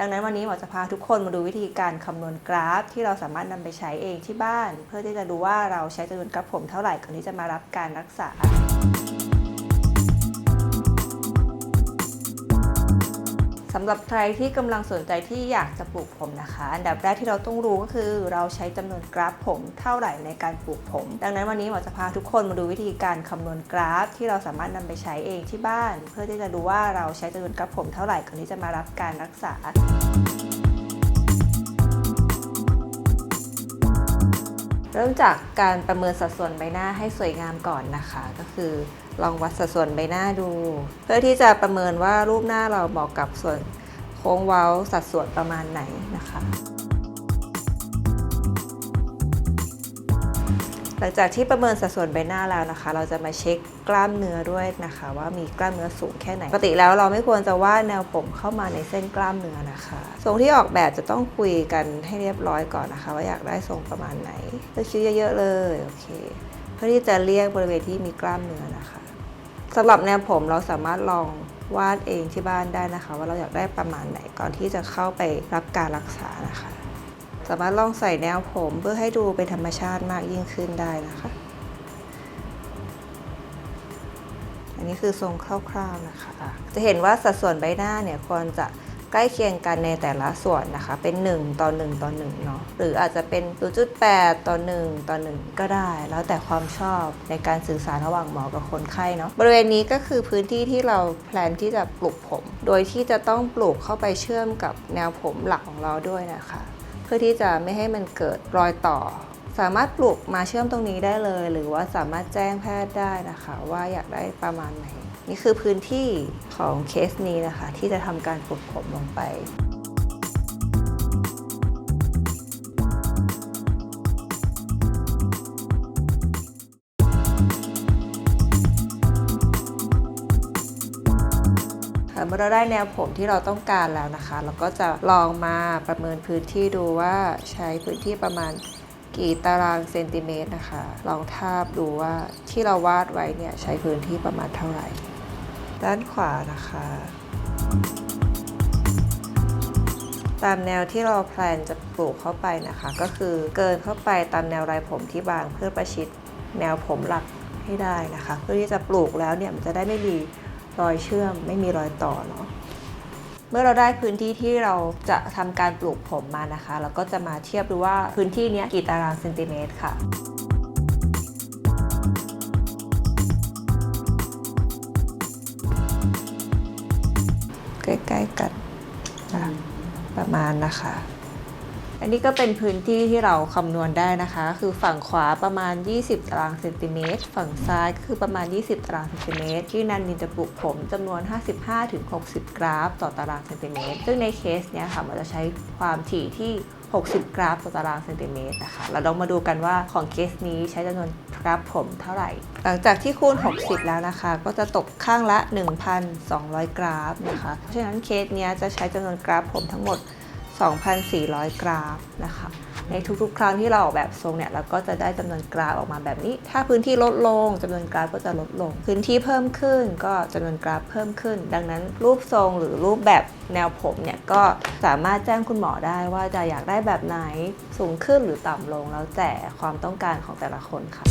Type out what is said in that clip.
ดังนั้นวันนี้หมอจะพาทุกคนมาดูวิธีการคำนวณกราฟ ที่เราสามารถนำไปใช้เองที่บ้าน เพื่อที่จะดูว่าเราใช้จำนวนกราฟผมเท่าไหร่ก่อนที่จะมารับการรักษา สำหรับใครที่กำลังสนใจที่อยากจะปลูกผมนะคะ อันดับแรกที่เราต้องรู้ก็คือเราใช้จำนวนกราฟผมเท่าไหร่ในการปลูกผม ดังนั้นวันนี้หมอจะพาทุกคนมาดูวิธีการคำนวณกราฟ ที่เราสามารถนำไปใช้เองที่บ้าน เพื่อที่จะดูว่าเราใช้จำนวนกราฟผมเท่าไหร่ก่อนที่จะมารับการรักษา เริ่มจากการประเมินสัดส่วนใบหน้าให้สวยงามก่อนนะคะ ก็คือลองวัดสัดส่วนใบหน้าดู เพื่อที่จะประเมินว่ารูปหน้าเราเหมาะกับส่วนโค้งเว้าสัดส่วนประมาณไหนนะคะ หลังจากที่ประเมินสัดส่วนใบหน้าแล้วนะคะ เราจะมาเช็คกล้ามเนื้อด้วยนะคะ ว่ามีกล้ามเนื้อสูงแค่ไหนปกติแล้วเราไม่ควรจะวาดแนวผมเข้ามาในเส้นกล้ามเนื้อนะคะทรงที่ออกแบบจะต้องคุยกันให้เรียบร้อยก่อนนะคะ ว่าอยากได้ทรงประมาณไหนเลือกชิ้นเยอะๆเลยโอเคเพื่อที่จะเลี่ยงบริเวณที่มีกล้ามเนื้อนะคะสำหรับแนวผมเราสามารถลองวาดเองที่บ้านได้นะคะ ว่าเราอยากได้ประมาณไหนก่อนที่จะเข้าไปรับการรักษานะคะ สามารถลองใส่แนวผมเพื่อให้ดูเป็นธรรมชาติมากยิ่งขึ้นได้นะคะ อันนี้คือทรงคร่าวๆนะคะ จะเห็นว่าสัดส่วนใบหน้าเนี่ยควรจะใกล้เคียงกันในแต่ละส่วนนะคะ เป็น 1 ต่อ 1 ต่อ1เนาะหรืออาจจะเป็น 0.8 ต่อ 1 ต่อ 1 ก็ได้ แล้วแต่ความชอบในการสื่อสารระหว่างหมอกับคนไข้เนาะบริเวณนี้ก็คือพื้นที่ที่เราแพลนที่จะปลูกผม โดยที่จะต้องปลูกเข้าไปเชื่อมกับแนวผมหลักของเราด้วยนะคะ เพื่อที่จะไม่ให้มันเกิดรอยต่อ สามารถปลูกมาเชื่อมตรงนี้ได้เลย หรือว่าสามารถแจ้งแพทย์ได้นะคะ ว่าอยากได้ประมาณไหน นี่คือพื้นที่ของเคสนี้นะคะ ที่จะทำการปลูกผมลงไป เมื่อเราได้แนวผมที่เราต้องการแล้วนะคะ เราก็จะลองมาประเมินพื้นที่ดูว่าใช้พื้นที่ประมาณกี่ตารางเซนติเมตรนะคะ ลองทาบดูว่าที่เราวาดไว้เนี่ยใช้พื้นที่ประมาณเท่าไหร่ ด้านขวานะคะ ตามแนวที่เราแพลนจะปลูกเข้าไปนะคะ ก็คือเกินเข้าไปตามแนวรายผมที่บางเพื่อประชิดแนวผมหลักให้ได้นะคะ เพื่อที่จะปลูกแล้วเนี่ยมันจะได้ไม่มี รอยเชื่อมไม่มีรอยต่อเนาะเมื่อเราได้พื้นที่ที่เราจะทำการปลูกผมมานะคะ เราก็จะมาเทียบดูว่าพื้นที่เนี้ยกี่ตารางเซนติเมตรค่ะใกล้ๆกันนะประมาณนะคะ อันนี้ก็เป็นพื้นที่ที่เราคำนวณได้นะคะ คือฝั่งขวาประมาณ 20ตารางเซนติเมตร ฝั่งซ้ายก็คือประมาณ 20ตารางเซนติเมตร ที่นันนินจะปลูกผมจำนวน 55-60 กราฟ ต่อตารางเซนติเมตร ซึ่งในเคสเนี้ยค่ะมันจะใช้ความถี่ที่ 60 กราฟต่อตารางเซนติเมตรนะคะ เราลองมาดูกันว่าของเคสนี้ใช้จำนวนกราฟผมเท่าไหร่ หลังจากที่คูณ 60 แล้วนะคะ ก็จะตกข้างละ 1,200 กราฟนะคะ เพราะฉะนั้นเคสเนี้ยจะใช้จำนวนกราฟผมทั้งหมด 2,400 กราฟนะคะ ในทุกๆ ครั้งที่เราออกแบบทรงเนี่ยเราก็จะได้จำนวนกราฟออกมาแบบนี้ ถ้าพื้นที่ลดลงจำนวนกราฟก็จะลดลง พื้นที่เพิ่มขึ้นก็จำนวนกราฟเพิ่มขึ้น ดังนั้นรูปทรงหรือรูปแบบแนวผมเนี่ยก็สามารถแจ้งคุณหมอได้ว่าจะอยากได้แบบไหนสูงขึ้นหรือต่ำลงแล้วแต่ความต้องการของแต่ละคนค่ะ